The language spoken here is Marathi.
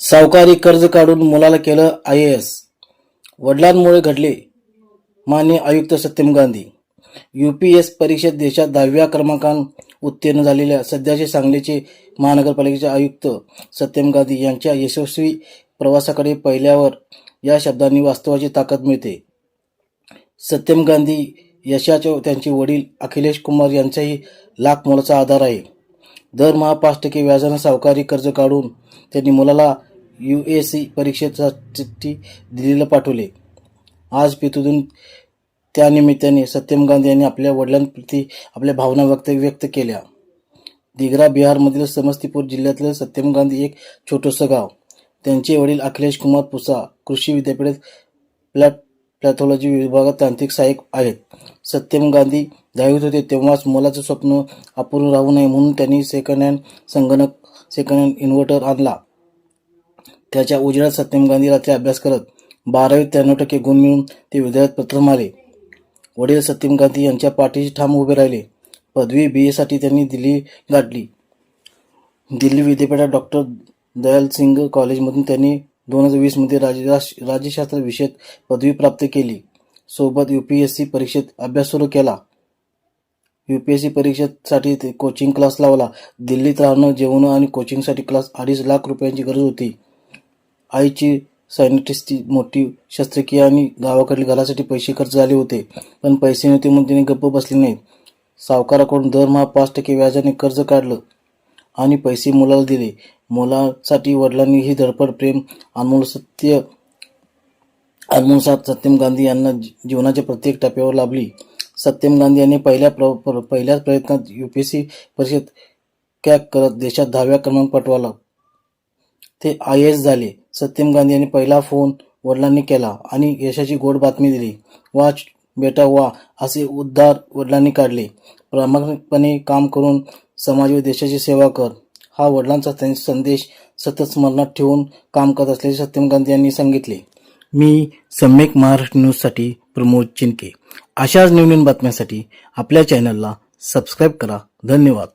सावकारी कर्ज काढून मुलाला केलं आय ए एस. वडिलांमुळे घडले मान्य आयुक्त Satyam Gandhi. U P S परीक्षेत देशात दहाव्या क्रमांकान उत्तीर्ण झालेल्या सध्याचे सांगलीचे महानगरपालिकेचे आयुक्त सत्यम गांधी यांच्या यशस्वी प्रवासाकडे पाहिल्यावर या शब्दांनी वास्तवाची ताकद मिळते. सत्यम गांधी यशाचे त्यांचे वडील अखिलेश कुमार यांचाही लाख मोलाचा आधार आहे. दरमहा पाच टक्के व्याजानं सावकारी कर्ज काढून त्यांनी मुलाला यू ए सी परीक्षेसाठी दिल्लीला पाठवले. आज पितूतून त्यानिमित्ताने सत्यम गांधी यांनी आपल्या वडिलांप्रती आपल्या भावना व्यक्त व्यक्त केल्या. दिग्रा बिहारमधील समस्तीपूर जिल्ह्यातलं सत्यम गांधी एक छोटंसं गाव. त्यांचे वडील अखिलेश कुमार पुसा कृषी विद्यापीठात प्लॅट पॅथॉलॉजी विभागात तांत्रिक सहाय्यक आहेत. सत्यम गांधी दहावीत होते तेव्हाच मुलाचं स्वप्न अपूर्ण राहू नये म्हणून त्यांनी सेकंड हँड संगणक सेकंड हँड इन्व्हर्टर आणला. त्याच्या उजेडात सत्यम गांधी रात्री अभ्यास करत बारावीत त्र्याण्णव टक्के गुण मिळून ते विद्यालयात प्रथम आले. वडील सत्यम गांधी यांच्या पाठीशी ठाम उभे राहिले. पदवी बी एसाठी त्यांनी दिल्ली गाठली. दिल्ली विद्यापीठात डॉक्टर दयाल सिंग कॉलेजमधून त्यांनी दोन हजार वीसमध्ये राज राज्यशास्त्र विषयात पदवी प्राप्त केली. सोबत यू पी एस सी परीक्षेत अभ्यास सुरू केला. यू पी एस सी परीक्षेसाठी ते कोचिंग क्लास लावला. दिल्लीत राहणं जेवणं आणि कोचिंगसाठी क्लास अडीच लाख रुपयांची गरज होती. आईची सायनेटिस्टची मोठी शस्त्रक्रिया आणि गावाकडील घरासाठी पैसे खर्च झाले होते. पण पैसे नव्हते म्हणून तिने गप्प बसले नाहीत. सावकाराकडून दरमहा पाच टक्के व्याजाने कर्ज काढलं आणि पैसे मुलाला दिले. मुलासाठी वडिलांनी ही धडपड प्रेम अनमोल सत्य अनमोल सत्यम गांधी यांना जीवनाच्या प्रत्येक टप्प्यावर लाभली. सत्यम गांधी यांनी पहिल्या प्र, प्र- पहिल्याच प्रयत्नात यू पी एस सी परीक्षेत कॅक करत देशात दहाव्या क्रमांक पटवाला. ते आय एस झाले. सत्यम गांधी यांनी पहिला फोन वडिलांनी केला आणि यशाची गोड बातमी दिली. वाच बेटा वा असे उद्धार वडिलांनी काढले. प्रामाणिकपणे काम करून समाज व देशाची सेवा कर. हा वडिलांचा त्यांचा संदेश सतत स्मरणात ठेवून काम करत असल्याचे सत्यम गांधी यांनी सांगितले. मी सम्यक महाराष्ट्र न्यूजसाठी प्रमोद चिनके अशाच नवनवीन बातम्यांसाठी आपल्या चॅनलला सबस्क्राईब करा. धन्यवाद.